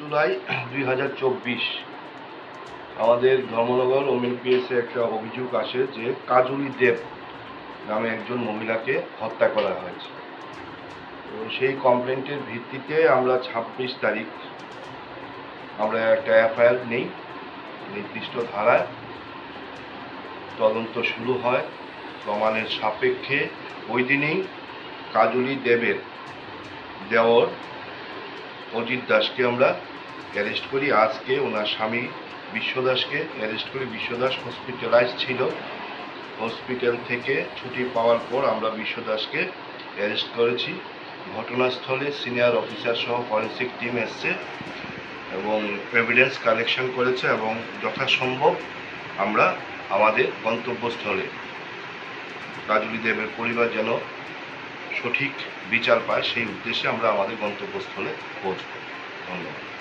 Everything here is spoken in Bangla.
জুলাই দুই হাজার চব্বিশ। আমাদের ধর্মনগর ওমেন পিএসে একটা অভিযোগ আসে যে কাজলি দেব নামে একজন মহিলাকে হত্যা করা হয়েছে। তো সেই কমপ্লেন্টের ভিত্তিতে আমরা ছাব্বিশ তারিখ আমরা একটা এফআইআর নেই, নির্দিষ্ট ধারায়। তদন্ত শুরু হয় প্রমাণের সাপেক্ষে। ওই দিনেই কাজলি দেবের দেওর অজিত দাসকে আমরা অ্যারেস্ট করি। আজকে ওনার স্বামী বিশ্বদাসকে অ্যারেস্ট করি। বিশ্বদাস হসপিটালাইজ ছিল। হসপিটাল থেকে ছুটি পাওয়ার পর আমরা বিশ্বদাসকে অ্যারেস্ট করেছি। ঘটনাস্থলে সিনিয়র অফিসার সহ ফরেন্সিক টিম এসছে এবং এভিডেন্স কালেকশন করেছে এবং যথাসম্ভব আমরা আমাদের গন্তব্যস্থলে। কাজলি দেবের পরিবার যেন সঠিক বিচার পায় সেই উদ্দেশ্যে আমরা আমাদের গন্তব্যস্থলে পৌঁছব। ধন্যবাদ।